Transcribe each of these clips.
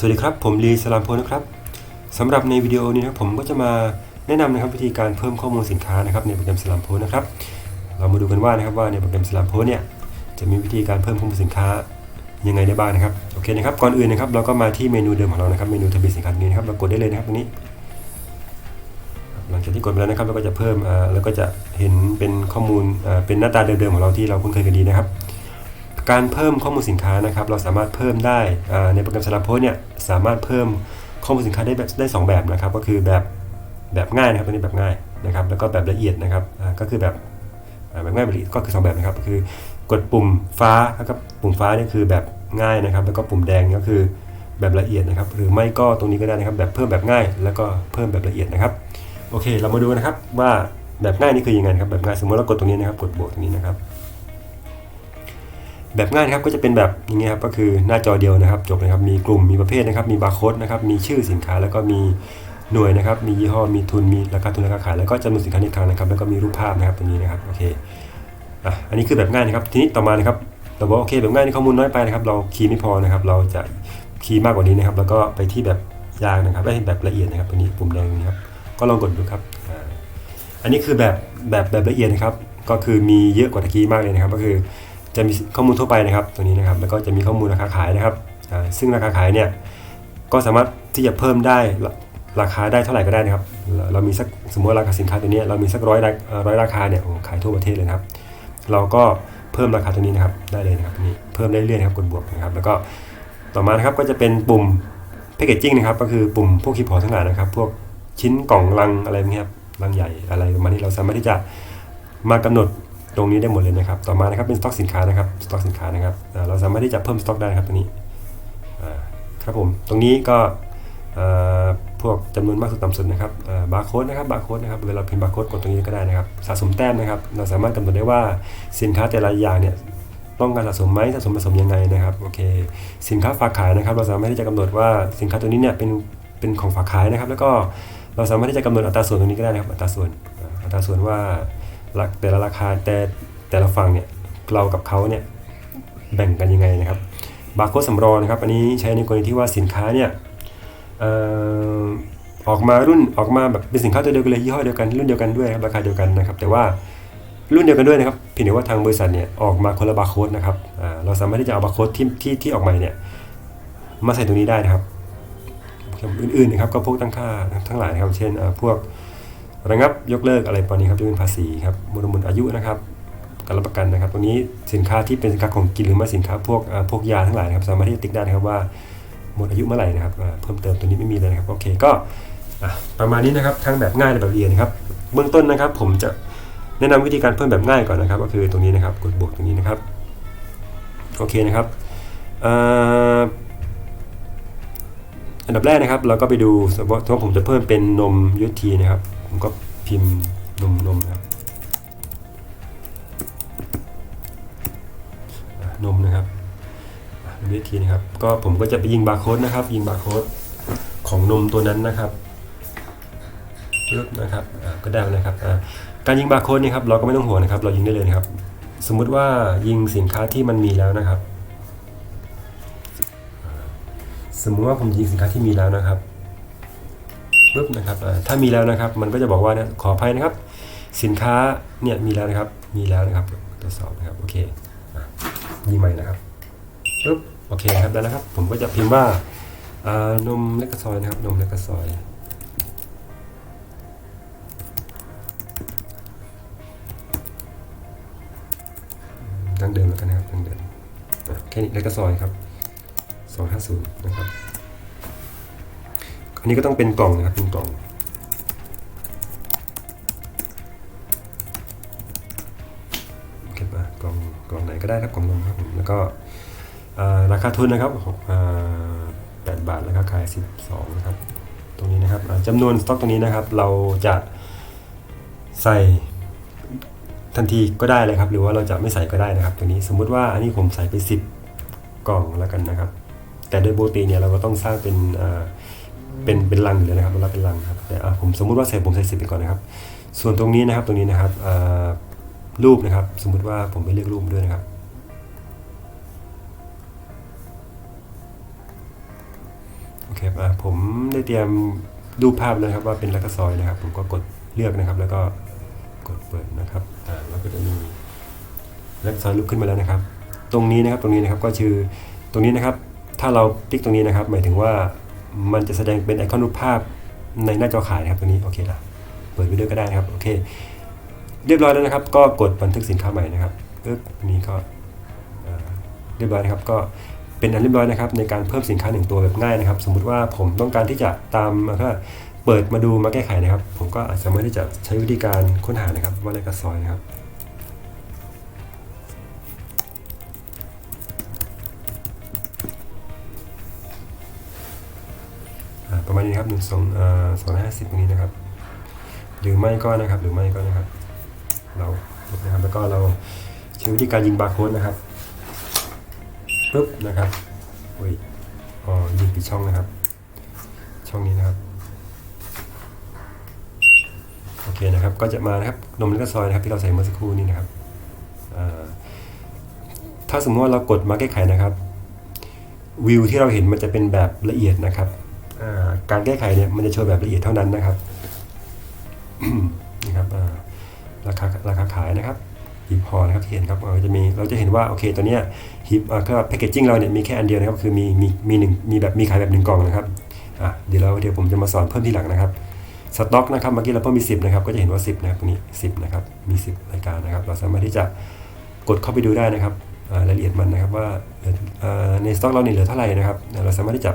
สวัสดีครับ ผมลีสลามโพนะครับสำหรับในวิดีโอนี้นะครับผมก็จะมาแนะนำนะครับวิธีการเพิ่มข้อมูลสินค้านะครับในโปรแกรมสลามโพนะครับเรามาดูกันว่านะครับว่าในโปรแกรมสลามโพเนี่ยจะมีวิธีการเพิ่มข้อมูลสินค้ายังไงได้บ้างนะครับโอเคนะครับก่อนอื่นนะครับเราก็มาที่เมนูเดิมของเรานะครับเมนูทะเบียนสินค้านี้นะครับเรากดได้เลยนะครับตรงนี้ หลังจากที่กดไปแล้วนะครับเราก็จะเพิ่มอ่าแล้วก็จะเห็นเป็นข้อมูลอ่าเป็นหน้าตาเดิมๆของเราที่เราคุ้นเคยกันดีนะครับ การเพิ่มข้อมูลสินค้านะครับ เราสามารถเพิ่มได้ในโปรแกรมสลับโพสเนี่ยสามารถเพิ่มข้อมูลสินค้าได้แบบได้สองแบบนะครับ ก็คือแบบแบบง่ายนะครับตัวนี้แบบง่ายนะครับ แล้วก็แบบละเอียดนะครับก็คือแบบแบบง่ายแบบละเอียดก็คือสองแบบนะครับก็คือกดปุ่มฟ้าแล้วก็ปุ่มฟ้าเนี่ยคือแบบง่ายนะครับ แล้วก็ปุ่มแดงก็คือแบบละเอียดนะครับ หรือไม่ก็ตรงนี้ก็ได้นะครับ แบบเพิ่มแบบง่าย แล้วก็เพิ่มแบบละเอียดนะครับโอเค เรามาดูนะครับว่าแบบง่ายนี่คือยังไงครับแบบง่ายสมมติเรากดตรงนี้นะครับ กดบวกตรงนี้นะครับ แบบง่ายครับก็จะเป็นแบบอย่างเงี้ยครับก็คือหน้าจอเดียวนะครับจบนะครับมีกลุ่มมีประเภทนะครับ มีบาร์โค้ดนะครับมีชื่อสินค้าแล้วก็มีหน่วยนะครับ มียี่ห้อมีทุนมีราคาทุนราคาขายแล้วก็จำนวนสินค้าในคลังนะครับ แล้วก็มีรูปภาพนะครับตรงนี้นะครับโอเคอะอันนี้คือแบบง่ายนะครับ ทีนี้ต่อมานะครับเราบอกโอเคแบบง่ายนี่ข้อมูลน้อยไปนะครับ เราคีย์ไม่พอนะครับ เราจะคีย์มากกว่านี้นะครับ แล้วก็ไปที่แบบยากนะครับได้แบบละเอียดนะครับตรงนี้ปุ่มแดงนี้ครับก็ลองกดดูครับอ่าอันนี้คือแบบแบบแบบละเอียดนะครับ ก็คือมีเยอะกว่าตะกี้มากเลยนะครับ ก็คือ จะมีข้อมูลทั่วไปนะครับตรงนี้นะครับแล้วก็จะมีข้อมูลราคาขายนะครับซึ่งราคาขายเนี่ยก็สามารถที่จะเพิ่มได้ราคาได้เท่าไหร่ก็ได้นะครับ เรามีสักสมมติราคาสินค้าตัวนี้เรามีสักร้อยร้อยราคาเนี่ยขายทั่วประเทศเลยนะครับ เราก็เพิ่มราคาตัวนี้นะครับได้เลยนะครับนี้เพิ่มได้เรื่อยๆนะครับกดบวกนะครับ แล้วก็ต่อมานะครับก็จะเป็นปุ่มแพ c เกจจิ้งนะครับ ก็คือปุ่มพวกคีย์พอร์ตทั้งหลายนะครับ พวกชิ้นกล่องลังอะไรพวกนี้ครับลังใหญ่อะไรประมาณนี้เราสามารถที่จะมากำหนด ตรงนี้ได้หมดเลยนะครับ ต่อมานะครับเป็นสต็อกสินค้านะครับสต็อกสินค้านะครับเราสามารถที่จะเพิ่มสต็อกได้นะครับตรงนี้ครับผมตรงนี้ก็พวกจำนวนมากสุดต่ำสุดนะครับบาร์โค้ดนะครับบาร์โค้ดนะครับเวลาพิมพ์บาร์โค้ดกดตรงนี้ก็ได้นะครับสะสมแต้มนะครับเราสามารถกำหนดได้ว่าสินค้าแต่ละอย่างเนี่ยต้องการสะสมไหมสะสมผสมยังไงนะครับโอเคสินค้าฝากขายนะครับ เราสามารถที่จะกำหนดว่าสินค้าตัวนี้เนี่ยเป็นเป็นของฝากขายนะครับ แล้วก็เราสามารถที่จะกำหนดอัตราส่วนตรงนี้ก็ได้นะครับอัตราส่วนอัตราส่วนว่า แต่ละราคาแต่แต่ละฝั่งเนี่ยเรากับเขาเนี่ยแบ่งกันยังไงนะครับบาร์โค้ดสำรองนะครับ อันนี้ใช้ในกรณีที่ว่าสินค้าเนี่ยออกมารุ่นออกมาแบบเป็นสินค้าตัวเดียวกันเลยยี่ห้อเดียวกันรุ่นเดียวกันด้วยครับราคาเดียวกันนะครับ แต่ว่ารุ่นเดียวกันด้วยนะครับเพียงแต่ว่าทางบริษัทเนี่ยออกมาคนละบาร์โค้ดนะครับเราสามารถที่จะเอาบาร์โค้ดที่ที่ที่ออกมาเนี่ยมาใส่ตรงนี้ได้นะครับอื่นๆนะครับก็พวกตั้งค่าทั้งหลายนะครับเช่นพวก ระงับยกเลิกอะไรประมาณนี้ครับจะเป็นภาษีครับมูลมูลอายุนะครับการรับประกันนะครับ ตรงนี้สินค้าที่เป็นสินค้าของกินหรือว่าสินค้าพวกพวกยาทั้งหลายนะครับ สามารถที่จะติ๊กได้นะครับว่าหมดอายุเมื่อไหร่นะครับเพิ่มเติมตัวนี้ไม่มีเลยนะครับโอเคก็ประมาณนี้นะครับทั้งแบบง่ายและแบบละเอียดนะครับ เบื้องต้นนะครับ ผมจะแนะนำวิธีการเพิ่มแบบง่ายก่อนนะครับ ก็คือตรงนี้นะครับกดบวกตรงนี้นะครับโอเคนะครับอันดับแรกนะครับ เราก็ไปดูสมมติว่าผมจะเพิ่มเป็นนมยุทธีนะครับ ผมก็พิมพ์นมนมนะครับนมนะครับอะนมยุทธีนะครับ ก็ผมก็จะไปยิงบาร์โค้ดนะครับ ยิงบาร์โค้ดของนมตัวนั้นนะครับปึ๊บนะครับก็ได้แล้วนะครับการยิงบาร์โค้ดนี่ครับเราก็ไม่ต้องห่วงนะครับ เรายิงได้เลยนะครับ สมมุติว่ายิงสินค้าที่มันมีแล้วนะครับ สมมุติว่าผมยิงสินค้าที่มีแล้วนะครับ ปุ๊บนะครับถ้ามีแล้วนะครับ มันก็จะบอกว่าเนี่ยขออภัยนะครับ สินค้าเนี่ยมีแล้วนะครับ มีแล้วนะครับทดสอบนะครับโอเคยิงใหม่นะครับปุ๊บโอเคครับได้แล้วครับ ผมก็จะพิมพ์ว่านมเล็กกระซอยนะครับนมเล็กกระซอยดังเดิมแล้วกันนะครับดังเดิมแค่นี้แล้วก็ซอยครับ250นะครับ นี้ก็ต้องเป็นกล่องนะครับเป็นกล่อง เก็บมากล่องกล่องไหนก็ได้ครับกล่องนมครับผมแล้วก็ราคาทุนนะครับอ่า8บาทราคาขาย12นะครับ ตรงนี้นะครับจำนวนสต็อกตรงนี้นะครับ เราจะใส่ทันทีก็ได้เลยครับ หรือว่าเราจะไม่ใส่ก็ได้นะครับตัวนี้สมมุติว่าอันนี้ผมใส่ไป 10 กล่องแล้วกันนะครับ แต่โดยปกติเนี่ยเราก็ต้องสร้างเป็น เป็นเป็นลังอยู่แล้วนะครับเราเป็นลังครับแต่อะผมสมมุติว่าใส่ผมใส่สิบไปก่อนนะครับ ส่วนตรงนี้นะครับตรงนี้นะครับรูปนะครับ สมมุติว่าผมไปเลือกรูปด้วยนะครับโอเคครับอะผมได้เตรียมรูปภาพเลยครับว่าเป็นลักซอยนะครับ ผมก็กดเลือกนะครับ แล้วก็กดเปิดนะครับอ่าแล้วก็จะมีลักซอยลุกขึ้นมาแล้วนะครับ ตรงนี้นะครับตรงนี้นะครับก็คือตรงนี้นะครับ ถ้าเราติ๊กตรงนี้นะครับ หมายถึงว่า มันจะแสดงเป็นไอคอนรูปภาพในหน้าจอขายนะครับตรงนี้โอเคละเปิดไปด้วยก็ได้นะครับโอเค เรียบร้อยแล้วนะครับ ก็กดบันทึกสินค้าใหม่นะครับปึ๊บนี้ก็เรียบร้อยนะครับก็เป็นอันเรียบร้อยนะครับ ในการเพิ่มสินค้าหนึ่งตัวแบบง่ายนะครับ สมมุติว่าผมต้องการที่จะตามมาถ้าเปิดมาดูมาแก้ไขนะครับ ผมก็อาจจะไม่ได้จะใช้วิธีการค้นหานะครับว่าอะไรกระซอยนะครับ ประมาณนี้ครับหนึ่งสองสองห้าสิบตรงนี้นะครับ หรือไม่ก็นะครับหรือไม่ก็นะครับ เรานะครับแล้วก็เราใช้วิธีการยิงบาร์โค้ดนะครับปุ๊บนะครับโอ้ยอ๋อยิงปิดช่องนะครับ ช่องนี้นะครับโอเคนะครับก็จะมานะครับนมแล้วก็ซอยนะครับที่เราใส่เมื่อสักครู่นี้นะครับถ้าสมมติว่าเรากดมาแก้ไขนะครับวิวที่เราเห็นมันจะเป็นแบบละเอียดนะครับ การแก้ไขเนี่ยมันจะโชว์แบบละเอียดเท่านั้นนะครับนี่ครับราคาราคาขายนะครับหีบห่อนะครับที่เห็นครับเราจะมีเราจะเห็นว่าโอเคตัวเนี้ยหีบก็แพคเกจจิ้งเราเนี่ยมีแค่อันเดียวนะครับคือมีมีมีหนึ่งมีแบบมีขายแบบหนึ่งกล่องนะครับอะเดี๋ยวเราเดี๋ยวผมจะมาสอนเพิ่มที่หลังนะครับสต็อกนะครับเมื่อกี้เราเพิ่มมี 10นะครับก็จะเห็นว่า 10นะครับตรงนี้10นะครับมี 10 รายการนะครับ เราสามารถที่จะกดเข้าไปดูได้นะครับรายละเอียดมันนะครับว่าเหลืออ่าในสต็อกเราเนี่ยเหลือเท่าไหร่นะครับ เราสามารถที่จะ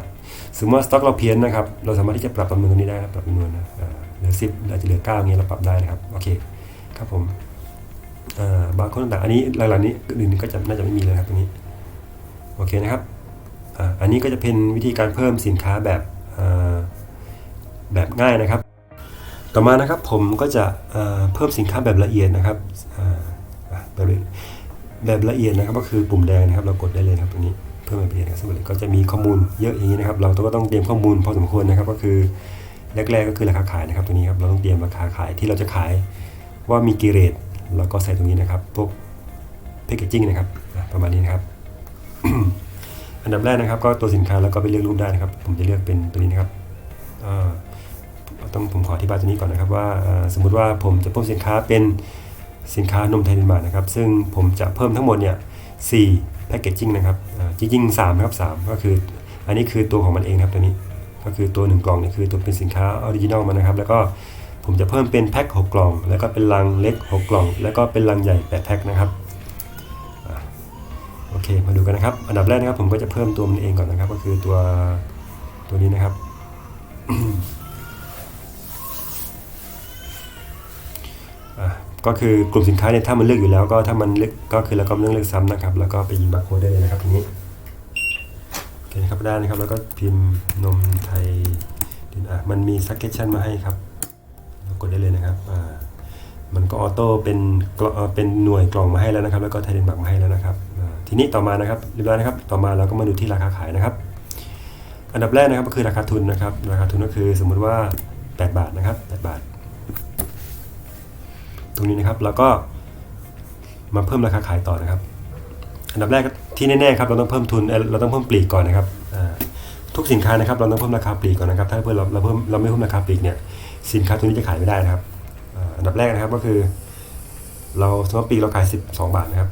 สมมติว่าสต็อกเราเพี้ยนนะครับ เราสามารถที่จะปรับจำนวนตรงนี้ได้นะครับปรับจำนวนนะเหลือ10อาจจะเหลือ9อย่าเงี้ยเราปรับได้นะครับ โอเค ครับผมบาร์โค้ดต่างๆอันนี้หลังๆนี้อื่นๆก็จะน่าจะไม่มีเลยครับตรงนี้ โอเคนะครับอ,อันนี้ก็จะเป็นวิธีการเพิ่มสินค้าแบบแบบง่ายนะครับ ต่อมานะครับผมก็จะเพิ่มสินค้าแบบละเอียดนะครับแบบละแบบละเอียดนะครับก็คือปุ่มแดงนะครับ เรากดได้เลยครับตรงนี้ เพิ่มแบบละเอียดนะครับสมมติก็จะมีข้อมูลเยอะอย่างนี้นะครับ เราก็ต้องเตรียมข้อมูลพอสมควรนะครับ ก็คือแรก ๆ ก็คือราคาขายนะครับตัวนี้ครับเราต้องเตรียมราคาขายที่เราจะขายว่ามีกี่เรทเราก็ใส่ตรงนี้นะครับพวกแพคเกจจิ้งนะครับประมาณนี้นะครับ อันดับแรกนะครับ ก็ตัวสินค้าแล้วก็ไปเลือกรูปได้นะครับ ผมจะเลือกเป็นตัวนี้นะครับต้องผมขออธิบายตัวนี้ก่อนนะครับว่าสมมุติว่าผมจะเพิ่มสินค้าเป็นสินค้านมไทยเดนมาร์กนะครับ ซึ่งผมจะเพิ่มทั้งหมดเนี่ยสี่ พคเกจจิ้งนะครับอ่าจริงๆ3นะครับ3ก็คือ อันนี้คือตัวของมันเองครับตัวนี้ก็คือตัวหนึ่งกล่องเนี่ยคือตัวเป็นสินค้าออริจินอลมันนะครับ แล้วก็ผมจะเพิ่มเป็นแพ็ค6กล่อง แล้วก็เป็นลังเล็ก 6 กล่อง แล้วก็เป็นลังใหญ่8แพ็คนะครับอโอเคมาดูกันนะครับ อันดับแรกนะครับผมก็จะเพิ่มตัวมันเองก่อนนะครับ ก็คือตัวตัวนี้นะครับ ก็คือกลุ่มสินค้าเนี่ยถ้ามันเลือกอยู่แล้วก็ถ้ามันเลือกก็คือเราก็ไม่ต้องเลือกซ้ำนะครับ แล้วก็ไปยิงบาร์โค้ดได้เลยนะครับทีนี้โอเคครับได้นะครับ แล้วก็พิมพ์นมไทยดินอะมันมีซักเกชันมาให้ครับเรากดได้เลยนะครับอ่ามันก็ออโต้เป็นกล่องเป็นหน่วยกล่องมาให้แล้วนะครับ แล้วก็ไทยเดนมาร์กมาให้แล้วนะครับทีนี้ต่อมานะครับเรียบร้อยนะครับ ต่อมาเราก็มาดูที่ราคาขายนะครับ อันดับแรกนะครับก็คือราคาทุนนะครับ ราคาทุนก็คือสมมุติว่า 8 บาทนะครับ 8 บาท รงนี้นะครับ แล้วก็มาเพิ่มราคาขายต่อนะครับ อันดับแรกที่แน่ๆครับเราต้องเพิ่มทุนเราต้องเพิ่มปลีกก่อนนะครับทุกสินค้านะครับเราต้องเพิ่มราคาปลีกก่อนนะครับ ถ้าเพื่อเราเราเพิ่มเราไม่เพิ่มราคาปลีกเนี่ยสินค้าตัวนี้จะขายไม่ได้นะครับอันดับแรกนะครับก็คือ เราสมมติปลีกเราขาย 12 บาทนะครับ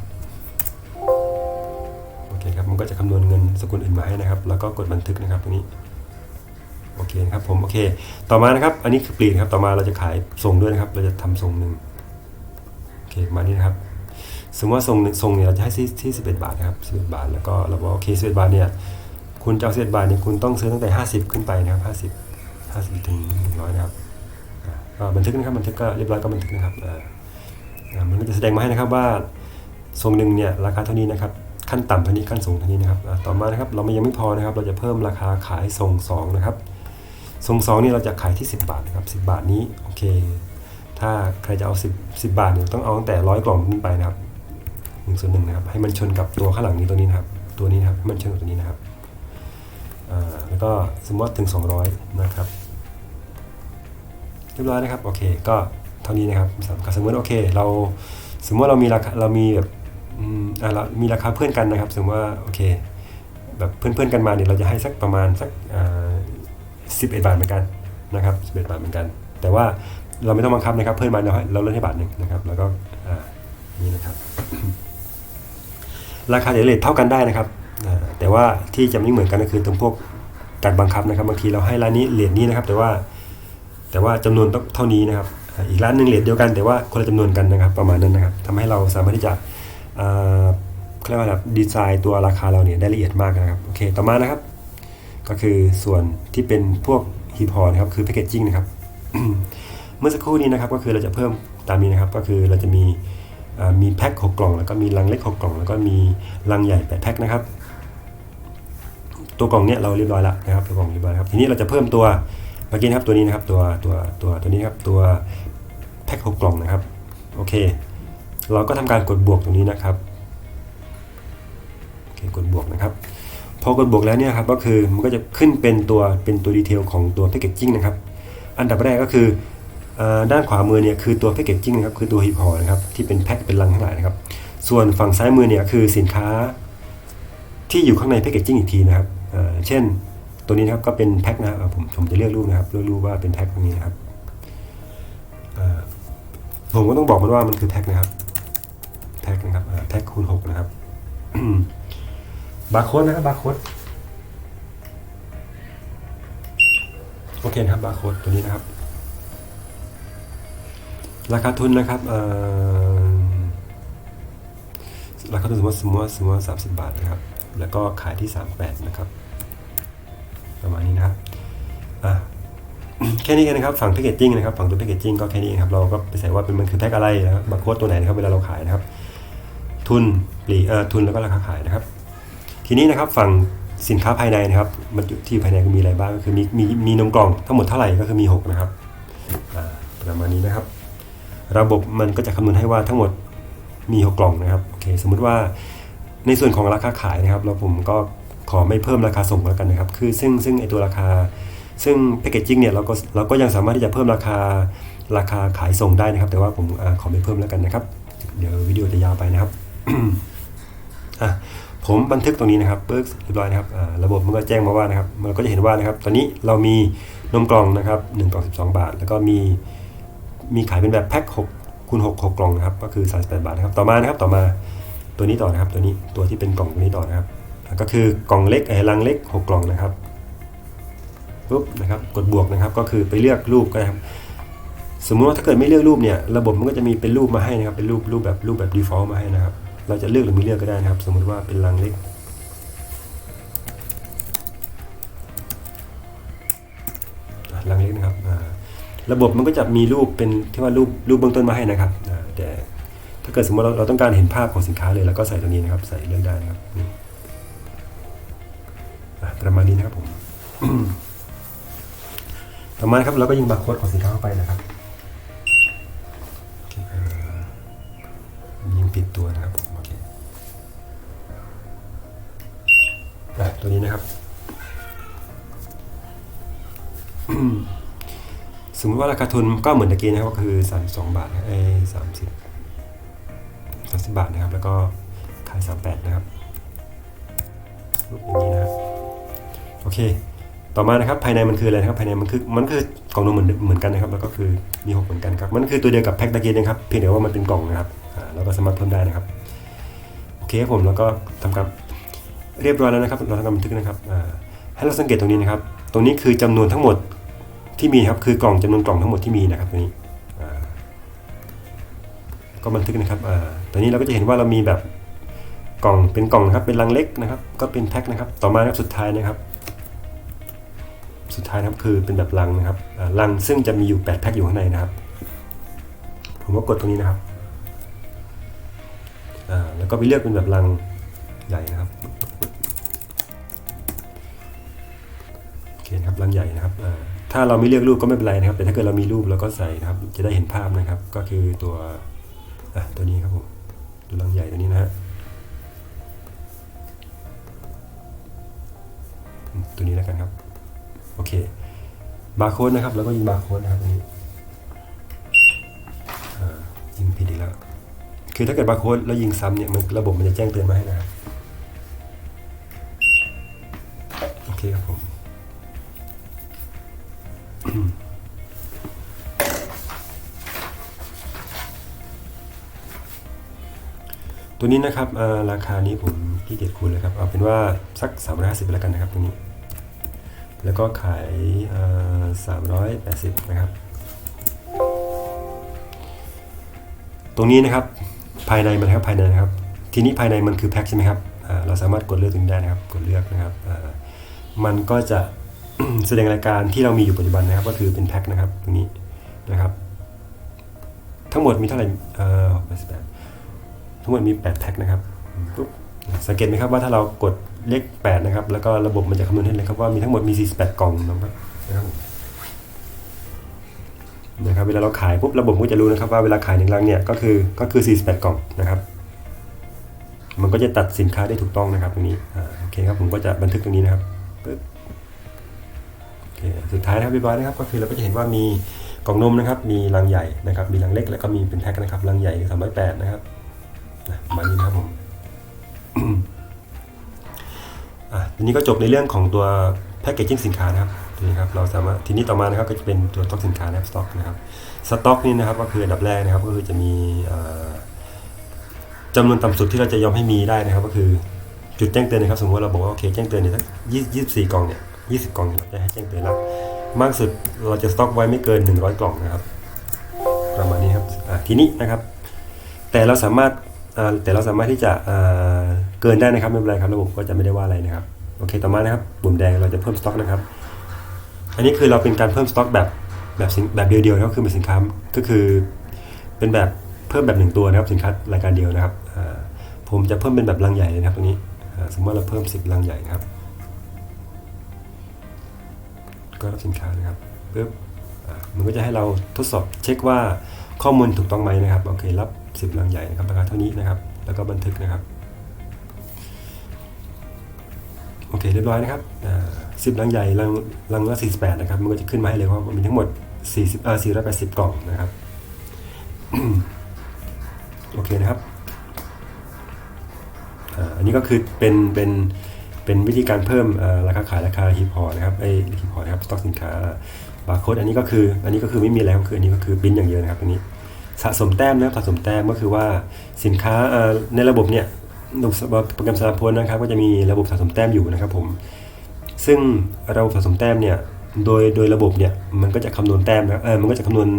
โอเคครับมันก็จะคำนวณเงินสกุลอื่นมาให้นะครับ แล้วก็กดบันทึกนะครับตรงนี้โอเคนะครับผมโอเค ต่อมานะครับ อันนี้คือปลีกครับต่อมาเราจะขายส่งด้วยนะครับ เราจะทำส่งหนึ่ง เคมานี่นะครับ สมมติว่าส่งหนึ่งส่งเนี่ยเราจะให้ที่ที่11บาทนะครับ11บาท แล้วก็เราบอกโอเค11บาทเนี่ยคุณจะเอา11บาทเนี่ยคุณต้องซื้อตั้งแต่50ขึ้นไปนะครับ50 50ถึง100นะครับก็บันทึกนะครับบันทึกก็เรียบร้อยก็บันทึกนะครับอ่ามันก็จะแสดงมาให้นะครับว่าส่งหนึ่งเนี่ยราคาเท่านี้นะครับขั้นต่ำเท่านี้ขั้นสูงเท่านี้นะครับต่อมานะครับเราไม่ยังไม่พอนะครับ เราจะเพิ่มราคาขายส่งสองนะครับทรงสองนี่เราจะขายที่ 10 บาทนะครับ10 บาทนี้โอเค ถ้าใครจะเอา 10 10 บาทเนี่ยต้องเอาตั้งแต่ร้อยกล่องขึ้นไปนะครับหนึ่งส่วนหนึ่งนะครับ ให้มันชนกับตัวข้างหลังนี้ตัวนี้นะครับ ตัวนี้นะครับให้มันชนกับตัวนี้นะครับแล้วก็สมมติถึง 200 นะครับ เรียบร้อยนะครับ โอเค ก็เท่านี้นะครับสมมติโอเค เราสมมติว่าเรามีราคาเรามีแบบอ่าเรามีราคาเพื่อนกันนะครับ สมมติว่าโอเค แบบเพื่อนๆกันมาเนี่ยเราจะให้สักประมาณสักอ่า11บาทเหมือนกันนะครับ11บาทเหมือนกัน แต่ว่า เราไม่ต้องบังคับนะครับ เพิ่มมาเราให้เราลดให้บาทหนึ่งนะครับ แล้วก็นี่นะครับ ราคาเหรียญเลทเท่ากันได้นะครับแต่ว่าที่จะไม่เหมือนกันก็คือตรงพวกการบังคับนะครับบางทีเราให้ร้านนี้เหรียญนี้นะครับ แต่ว่าแต่ว่าจำนวนต้องเท่านี้นะครับ อีกร้านหนึ่งเหรียญเดียวกันแต่ว่าคนละจำนวนกันนะครับ ประมาณนั้นนะครับทำให้เราสามารถที่จะเรียกว่าแบบดีไซน์ตัวราคาเราเนี่ยได้ละเอียดมากนะครับโอเคต่อมานะครับ ก็คือส่วนที่เป็นพวกฮีพอนะครับคือแพคเกจจิ้งนะครับ เมื่อสักครู่นี้นะครับก็คือเราจะเพิ่มตามนี้นะครับ ก็คือเราจะมีมีแพ็ค6กล่องแล้วก็มีลังเล็ก6กล่อง แล้วก็มีลังใหญ่8แพ็คนะครับ ตัวกล่องเนี้ยเราเรียบร้อยแล้วนะครับตัวกล่องเรียบร้อยครับทีนี้เราจะเพิ่มตัวเมื่อกี้นะครับตัวนี้นะครับตัวตัวตัวตัวนี้ครับตัวแพ็ค6กล่องนะครับโอเค เราก็ทำการกดบวกตรงนี้นะครับโอเคกดบวกนะครับ พอกดบวกแล้วเนี่ยครับก็คือมันก็จะขึ้นเป็นตัวเป็นตัวดีเทลของตัวแพคเกจจิ้งนะครับ อันดับแรกก็คือ ด้านขวามือเนี่ยคือตัวแพคเกจจิ้งนะครับคือตัวฮีพอนะครับที่เป็นแพ็คเป็นลังทั้งหลายนะครับ ส่วนฝั่งซ้ายมือเนี่ยคือสินค้าที่อยู่ข้างในแพคเกจจิ้งอีกทีนะครับเช่นตัวนี้นะครับก็เป็นแพ็คนะครับผมผมจะเลือกรูปนะครับเลือกรูปว่าเป็นแพ็คตรงนี้นะครับผมก็ต้องบอกมันว่ามันคือแพ็คนะครับแพ็คนะครับแพ็คคูณหกนะครับบาร์โค้ดนะครับบาร์โค้ดโอเคนะครับบาร์โค้ดตัวนี้นะครับ ราคาทุนนะครับราคาทุนสมมติสมมติสมมติสามสิบบาทนะครับ แล้วก็ขายที่สามแปดนะครับ ประมาณนี้นะครับอะแค่นี้เองนะครับ ฝั่งแพคเกจจิ้งนะครับ ฝั่งตัวแพคเกจจิ้งก็แค่นี้เองครับ เราก็ไปใส่ว่าเป็นมันคือแพ็คอะไรนะครับบาร์โค้ดตัวไหนนะครับ เวลาเราขายนะครับ ทุนปลีเอ่อทุนแล้วก็ราคาขายนะครับ ทีนี้นะครับ ฝั่งสินค้าภายในนะครับ มันอยู่ที่ภายในก็มีอะไรบ้าง ก็คือมีมีมีนมกล่องทั้งหมดเท่าไหร่ก็คือมี 6 นะครับประมาณนี้นะครับ ระบบมันก็จะคำนวณให้ว่าทั้งหมดมี6กล่องนะครับโอเคสมมุติว่าในส่วนของราคาขายนะครับเราผมก็ขอไม่เพิ่มราคาส่งแล้วกันนะครับ คือซึ่งซึ่งไอตัวราคา ซึ่งแพคเกจจิ้งเนี่ยเราก็เราก็ยังสามารถที่จะเพิ่มราคาราคาขายส่งได้นะครับ แต่ว่าผมอขอไม่เพิ่มแล้วกันนะครับ เดี๋ยววิดีโอจะยาวไปนะครับอะผมบันทึกตรงนี้นะครับเบิร์กเรียบร้อยนะครับระบบมันก็แจ้งมาว่านะครับ มันก็จะเห็นว่านะครับ ตอนนี้เรามีนมกล่องนะครับ1กล่อง12 บาท แล้วก็มี มีขายเป็นแบบแพ็ค6คูณ6 6กล่องนะครับ ก็คือ38บาทนะครับ ต่อมานะครับ ต่อมาตัวนี้ต่อนะครับ ตัวนี้ ตัวที่เป็นกล่องตัวนี้ต่อนะครับ ก็คือกล่องเล็กไอ้ลังเล็ก6กล่องนะครับปุ๊บนะครับ กดบวกนะครับ ก็คือไปเลือกรูปก็ได้ครับ สมมุติว่าถ้าเกิดไม่เลือกรูปเนี่ย ระบบมันก็จะมีเป็นรูปมาให้นะครับ เป็นรูปรูปแบบรูปแบบ default มาให้นะครับ เราจะเลือกหรือไม่เลือกก็ได้นะครับ สมมติว่าเป็นลังเล็ก ระบบมันก็จะมีรูปเป็นที่ว่ารูปรูปเบื้องต้นมาให้นะครับแต่ถ้าเกิดสมมติเราเราต้องการเห็นภาพของสินค้าเลยเราก็ใส่ตรงนี้นะครับ ใส่เลือกได้นะครับประมาณนี้นะครับผมต่อมาครับเราก็ยิงบาร์โค้ดของสินค้าเข้าไปนะครับยิงปิดตัวนะครับโอเคตัวนี้นะครับ สมมติว่าราคาทุนก็เหมือนตะกี้นะครับก็คือ 32 บาทไอ้สามสิบสามสิบบาทนะครับ แล้วก็ขาย 38 นะครับรูปอย่างนี้นะครับโอเค ต่อมานะครับภายในมันคืออะไรนะครับภายในมันคือมันคือกล่องนมเหมือนเหมือนกันนะครับ แล้วก็คือมีหกเหมือนกันครับมันคือตัวเดียวกับแพ็คตะกี้นะครับเพียงแต่ว่ามันเป็นกล่องนะครับอ่าเราก็สามารถเพิ่มได้นะครับโอเคครับผมแล้วก็ทำการเรียบร้อยแล้วนะครับเราทำการบันทึกนะครับอ่าให้เราสังเกตตรงนี้นะครับ ตรงนี้คือจำนวนทั้งหมด ที่มีครับคือกล่องจำนวนกล่องทั้งหมดที่มีนะครับตรงนี้ก็บันทึกนะครับอตอนนี้เราก็จะเห็นว่าเรามีแบบกล่องเป็นกล่องนะครับเป็นลังเล็กนะครับ ก็เป็นแพ็คนะครับ ต่อมานะครับสุดท้ายนะครับ สุดท้ายนะครับคือเป็นแบบลังนะครับลังซึ่งจะมีอยู่ 8 แพ็คอยู่ข้างในนะครับ ผมก็กดตรงนี้นะครับแล้วก็ไปเลือกเป็นแบบลังใหญ่นะครับโอเคครับลังใหญ่นะครับ ถ้าเราไม่เลือกรูปก็ไม่เป็นไรนะครับ แต่ถ้าเกิดเรามีรูปเราก็ใส่นะครับ จะได้เห็นภาพนะครับ ก็คือตัวตัวนี้ครับผมตัวลังใหญ่ตัวนี้นะฮะตัวนี้แล้วกันครับ โอเคบาร์โค้ดนะครับ แล้วก็ยิงบาร์โค้ดนะครับนี้อ่ายิงผิดอีกแล้วคือถ้าเกิดบาร์โค้ดแล้วยิงซ้ำเนี่ยมันระบบมันจะแจ้งเตือนมาให้นะครับโอเคครับผม ตัวนี้นะครับราคานี้ผมพี่เกียรคูณเลยครับ เอาเป็นว่าสัก 350ไปแล้วกันนะครับตัวนี้ แล้วก็ขายเอ่อ380 นะครับ ตรงนี้นะครับภายในมันครับภายในนะครับ ทีนี้ภายในมันคือแพ็คใช่ไหมครับเราสามารถกดเลือกตรงนี้ได้นะครับ กดเลือกนะครับมันก็จะแสดงรายการที่เรามีอยู่ปัจจุบันนะครับ ก็คือเป็นแพ็คนะครับตรงนี้นะครับ ทั้งหมดมีเท่าไหร่เอ่อ88 ทั้งหมดมี 8แพ็คนะครับปุ๊บสังเกตไหมครับว่าถ้าเรากดเลข8นะครับแล้วก็ระบบมันจะคำนวณให้เลยครับว่ามีทั้งหมดมี 48 กล่องนะครับนะครับนะครับเวลาเราขายปุ๊บระบบก็จะรู้นะครับว่าเวลาขายหนึ่งลังเนี่ยก็คือก็คือ 48 กล่องนะครับ มันก็จะตัดสินค้าได้ถูกต้องนะครับตรงนี้อ่าโอเคครับผมก็จะบันทึกตรงนี้นะครับปึ๊บโอเคสุดท้ายนะครับเรียบร้อยนะครับ ก็คือเราก็จะเห็นว่ามีกล่องนมนะครับ มีลังใหญ่นะครับ มีลังเล็กแล้วก็มีเป็นแพ็คนะครับลังใหญ่308นะครับอะประ มานี้นะครับผมอะทีนี้ก็จบในเรื่องของตัวแพคเกจจิ้งสินค้านะครับทีนี้ครับเราสามารถทีนี้ต่อมานะครับก็จะเป็นตัวสต็อกสินค้านะครับสต็อกนะครับสต็อกนี่นะครับก็คืออันดับแรกนะครับก็คือจะมีเอ่อจำนวนต่ำสุดที่เราจะยอมให้มีได้นะครับ ก็คือจุดแจ้งเตือนนะครับ สมมติว่าเราบอกว่าโอเคแจ้งเตือนเนี่ยสักยี่ยี่สิบสี่กล่องเนี่ยยี่สิบกล่องเราจะให้แจ้งเตือนแล้วมากสุดเราจะสต็อกไว้ไม่เกินหนึ่งร้อยกล่องนะครับ ประมาณนี้ครับอะทีนี้นะครับ แต่เราสามารถ แต่เราสามารถที่จะเกินได้นะครับไม่เป็นไรครับระบบก็จะไม่ได้ว่าอะไรนะครับโอเคต่อมานะครับปุ่มแดงเราจะเพิ่มสต็อกนะครับ อันนี้คือเราเป็นการเพิ่มสต็อกแบบแบบแบบเดียวๆนะครับคือเป็นสินค้าก็คือเป็นแบบเพิ่มแบบหนึ่งตัวนะครับสินค้ารายการเดียวนะครับผมจะเพิ่มเป็นแบบลังใหญ่เลยนะครับตรงนี้สมมติเราเพิ่ม 10 ลังใหญ่นะครับก็รับสินค้านะครับปึ๊บมันก็จะให้เราทดสอบเช็คว่าข้อมูลถูกต้องไหมนะครับโอเครับ 10ลังใหญ่นะครับราคาเท่านี้นะครับ แล้วก็บันทึกนะครับโอเคเรียบร้อยนะครับสิบลังใหญ่ลังลังละ48นะครับ มันก็จะขึ้นมาให้เลยว่ามีทั้งหมด40อ่า480กล่องนะครับ โอเคนะครับ อันนี้ก็คือเป็นเป็นเป็นวิธีการเพิ่มราคาขายราคาฮิปพอนะครับไอฮิปพอนะครับสต็อกสินค้าบาร์โค้ดอันนี้ก็คือ อันนี้ก็คือไม่มีอะไรก็คืออันนี้ก็คือปิ้นอย่างเดียวนะครับอันนี้ สะสมแต้มนะครับสะสมแต้มก็คือว่าสินค้าในระบบเนี่ยระบบโปรแกรมสารพลนะครับ ก็จะมีระบบสะสมแต้มอยู่นะครับผมซึ่งระบบสะสมแต้มเนี่ยโดยโดยระบบเนี่ยมันก็จะคำนวณแต้มนะเออมันก็จะคำนวณ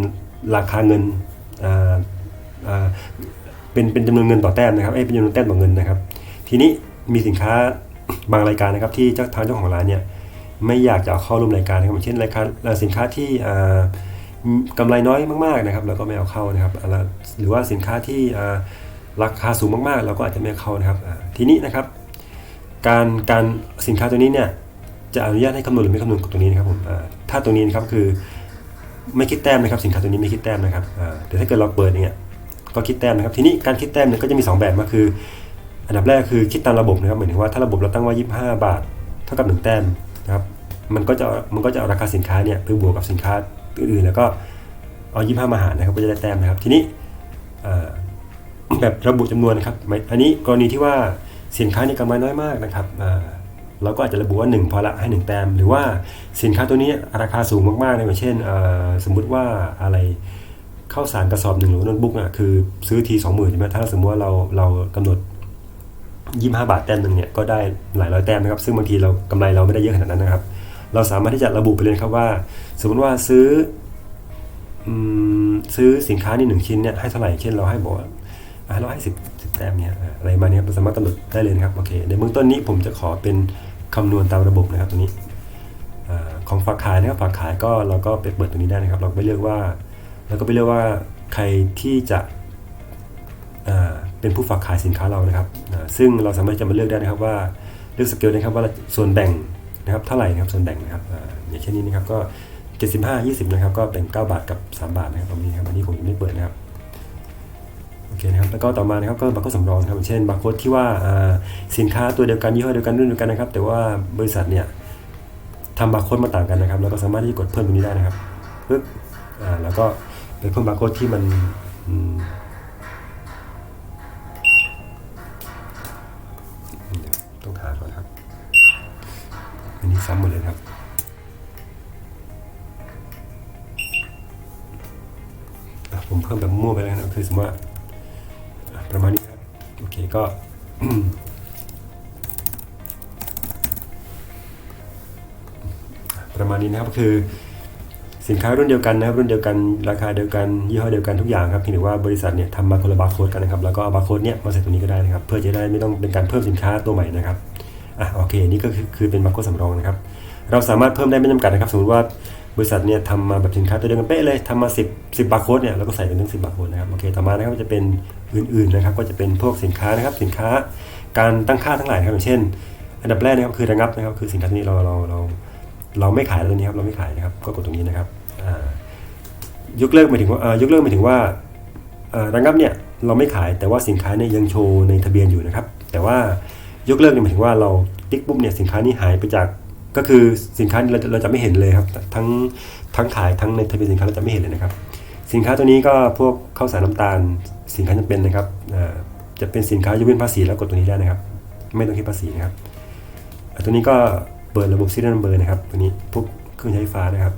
ราคาเงินอ่าอ่าเป็นเป็นจำนวนเงินต่อแต้มนะครับเอ้เป็นจำนวนแต้มต่อเงินนะครับ ทีนี้มีสินค้าบางรายการนะครับ ที่เจ้าทางเจ้าของร้านเนี่ยไม่อยากจะเอาเข้าร่วมรายการนะครับเช่นรายการสินค้าที่อ่า กำไรน้อยมากๆนะครับเราก็ไม่เอาเข้านะครับอ่าหรือว่าสินค้าที่ราคาสูงมากๆ เราก็อาจจะไม่เข้านะครับ ทีนี้นะครับ การการสินค้าตัวนี้เนี่ยจะอนุญาตให้คำนวณหรือไม่คำนวณกับตัวนี้นะครับผมถ้าตัวนี้นะครับคือไม่คิดแต้มนะครับ สินค้าตัวนี้ไม่คิดแต้มนะครับแต่ถ้าเกิดเราเปิดอย่างเงี้ยก็คิดแต้มนะครับ ทีนี้การคิดแต้มเนี่ยก็จะมีสองแบบก็คือ อันดับแรกคือคิดตามระบบนะครับหมายถึงว่าถ้าระบบเราตั้งว่า25 บาท เท่ากับ 1 แต้มนะครับมันก็จะมันก็จะเอาราคาสินค้าเนี่ยไปบวกกับสินค้า อื่นๆแล้วก็เอา25มาหารนะครับก็จะได้แต้มนะครับ ทีนี้แบบระบุจำนวนนะครับอันนี้กรณีที่ว่าสินค้านี่กำไรน้อยมากนะครับเราก็อาจจะระบุว่า 1 พอละให้ 1 แต้มหรือว่าสินค้าตัวนี้ราคาสูงมากๆเลยอย่างเช่นสมมุติว่าอะไรข้าวสารกระสอบหนึ่งหรือโน้ตบุ๊กอะคือซื้อทีสองหมื่นใช่ไหมถ้าสมมติว่าเราเรากำหนดยี่ห้าบาทแต้มหนึ่งเนี่ยก็ได้หลายร้อยแต้มนะครับ ซึ่งบางทีเรากำไรเราไม่ได้เยอะขนาดนั้นนะครับ เราสามารถที่จะระบุไปเลยครับว่า สมมติว่าซื้อซื้อสินค้านี่หนึ่งชิ้นเนี่ยให้เท่าไหร่เช่นเราให้บอกว่าอะเราให้สิบสิบแต้มเนี่ยอะไรมาเนี่ยเราสามารถกำหนดได้เลยนะครับโอเคในเบื้องต้นนี้ผมจะขอเป็นคำนวณตามระบบนะครับตัวนี้ของฝากขายนะครับฝากขายก็เราก็ไปเปิดตรงนี้ได้นะครับ เราไปเลือกว่าเราก็ไปเลือกว่าใครที่จะเป็นผู้ฝากขายสินค้าเรานะครับซึ่งเราสามารถจะมาเลือกได้นะครับว่าเลือกสเกลนะครับว่าส่วนแบ่ง นะครับเท่าไหร่นะครับส่วนแบ่งนะครับออย่างเช่นนี้นะครับก็ 75 20 นะครับ ก็แบ่ง9บาทกับ 3 บาทนะครับตรงนี้ครับอันนี้ผมยังไม่เปิดนะครับโอเคนะครับแล้วก็ต่อมานะครับก็บาร์โค้ดสำรองครับอย่างเช่นบาร์โค้ดที่ว่าสินค้าตัวเดียวกันยี่ห้อเดียวกันรุ่นเดียวกันนะครับ แต่ว่าบริษัทเนี่ยทำบาร์โค้ดมาต่างกันนะครับเราก็สามารถที่จะกดเพิ่มตรงนี้ได้นะครับปึ๊บแล้วก็ไปเพิ่มบาร์โค้ดที่มัน ซ้ำหมดเลยครับ ผมเพิ่มแบบมั่วไปแล้วนะคือสมมติว่าประมาณนี้ครับ โอเคก็ประมาณนี้นะครับคือสินค้ารุ่นเดียวกันนะครับรุ่นเดียวกันราคาเดียวกันยี่ห้อเดียวกันทุกอย่างครับเพียงแต่ว่าบริษัทเนี่ยทำมาคนละบาร์โค้ดกันนะครับแล้วก็เอาบาร์โค้ดเนี่ยมาใส่ตัวนี้ก็ได้นะครับ เพื่อจะได้ไม่ต้องเป็นการเพิ่มสินค้าตัวใหม่นะครับ อะโอเคนี่ก็คือคือเป็นบาร์โค้ดสำรองนะครับ เราสามารถเพิ่มได้ไม่จำกัดนะครับ สมมติว่าบริษัทเนี่ยทำมาแบบสินค้าตัวเดียวกันเป๊ะเลยทำมา 10 10บาร์โค้ดเนี่ยเราก็ใส่เป็นทั้ง10บาร์โค้ดนะครับโอเคต่อมานะครับจะเป็นอื่นๆนะครับก็จะเป็นพวกสินค้านะครับสินค้าการตั้งค่าทั้งหลายนะครับอย่างเช่น อันดับแรกนะครับคือระงับนะครับคือสินค้านี้เราเราเราเราไม่ขายตัวนี้ครับเราไม่ขายนะครับก็กดตรงนี้นะครับอ่ายกเลิกหมายถึงว่าอ่ายกเลิกหมายถึงว่าอ่าระงับเนี่ยเราไม่ขายแต่ว่าสินค้าเนี่ยยังโชว์ในทะเบียนอยู่นะครับ แต่ว่า ยกเลิกเนี่ยหมายถึงว่าเราติ๊กปุ๊บเนี่ยสินค้านี้หายไปจากก็คือสินค้าเราเราจะไม่เห็นเลยครับ ทั้งทั้งขายทั้งในทะเบียนสินค้าเราจะไม่เห็นเลยนะครับ สินค้าตัวนี้ก็พวกข้าวสารน้ำตาล สินค้าจำเป็นนะครับจะเป็นสินค้ายกเว้นภาษีแล้วกดตัวนี้ได้นะครับ ไม่ต้องคิดภาษีนะครับตัวนี้ก็เปิดระบบ serial number นะครับตัวนี้พวกเครื่องใช้ไฟฟ้านะครับ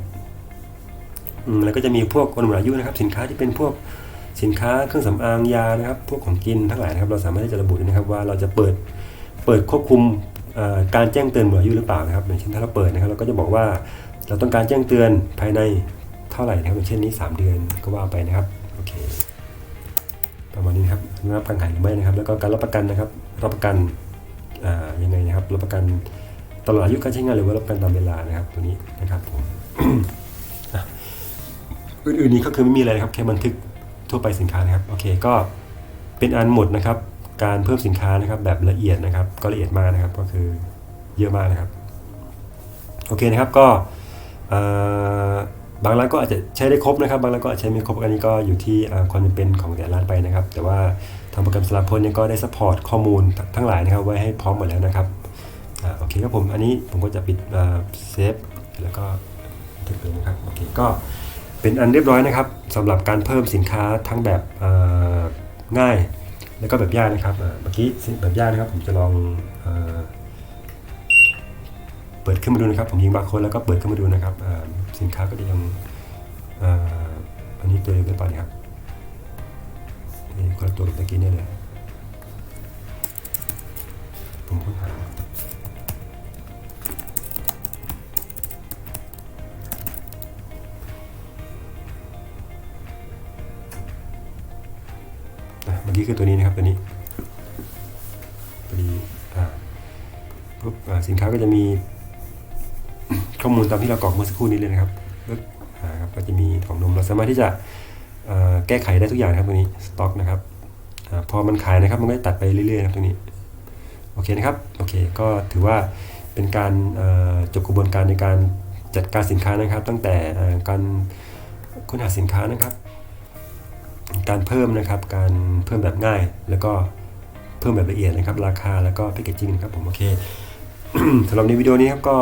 แล้วก็จะมีพวกวันหมดอายุนะครับ สินค้าที่เป็นพวกสินค้าเครื่องสำอางยานะครับ พวกของกินทั้งหลายนะครับ เราสามารถที่จะระบุได้นะครับว่าเราจะเปิด เปิดควบคุมการแจ้งเตือนหมดอายุหรือเปล่านะครับอย่างเช่นถ้าเราเปิดนะครับเราก็จะบอกว่าเราต้องการแจ้งเตือนภายในเท่าไหร่นะครับอย่างเช่นนี้ 3 เดือนก็ว่าไปนะครับโอเคประมาณนี้นะครับรับการขายหรือไม่นะครับ แล้วก็การรับประกันนะครับ รับประกันยังไงนะครับรับประกันตลอดอายุการใช้งานหรือว่ารับประกันตามเวลานะครับ ตัวนี้นะครับผมอื่นๆนี้ก็คือไม่มีอะไรนะครับแค่บันทึกทั่วไปสินค้านะครับโอเคก็เป็นอันหมดนะครับ การเพิ่มสินค้านะครับแบบละเอียดนะครับ ก็ละเอียดมากนะครับก็คือเยอะมากนะครับโอเคนะครับก็บางร้านก็อาจจะใช้ได้ครบนะครับ บางร้านก็อาจใช้ไม่ครบอันนี้ก็อยู่ที่ความจำเป็นของแต่ละร้านไปนะครับ แต่ว่าทางโปรแกรมสลับพลเนี่ยก็ได้ซัพพอร์ตข้อมูลทั้งหลายนะครับ ไว้ให้พร้อมหมดแล้วนะครับอโอเคครับผมอันนี้ผมก็จะปิดเซฟแล้วก็ทึกเลยนะครับโอเคก็เป็นอันเรียบร้อยนะครับสำหรับการเพิ่มสินค้าทั้งแบบง่าย แล้วก็แบบยากนะครับเมื่อกี้แบบยากนะครับ ผมจะลองอ่าเปิดขึ้นมาดูนะครับ ผมยิงบาร์โค้ดแล้วก็เปิดขึ้นมาดูนะครับสินค้าก็จะยังอ,อันนี้ตัวเดียวกันเปล่าเนี่ยครับนี่คนละตัวกับตะกี้เนี่ยเลยผมค้นหา อะเมื่อกี้คือตัวนี้นะครับตัวนี้ตัวนี้อ่าปุ๊บอ่าสินค้าก็จะมีข้อมูลตามที่เรากรอกเมื่อสักครู่นี้เลยนะครับปึ๊บอ่าครับก็จะมีของนมเราสามารถที่จะแก้ไขได้ทุกอย่างครับตรงนี้สต็อกนะครับอาพอมันขายนะครับมันก็จะตัดไปเรื่อยๆนะครับตรงนี้โอเคนะครับโอเคก็ถือว่าเป็นการจบกระบวนการในการจัดการสินค้านะครับ ตั้งแต่การค้นหาสินค้านะครับ การเพิ่มนะครับ การเพิ่มแบบง่าย แล้วก็เพิ่มแบบละเอียดนะครับ ราคาแล้วก็แพคเกจจิ้งนะครับผมโอเคสำหรับในวิดีโอนี้ครับก็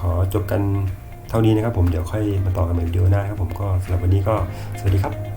ขอจบกันเท่านี้นะครับ ผมเดี๋ยวค่อยมาต่อกันในวิดีโอหน้าครับผมก็สำหรับวันนี้ก็สวัสดีครับ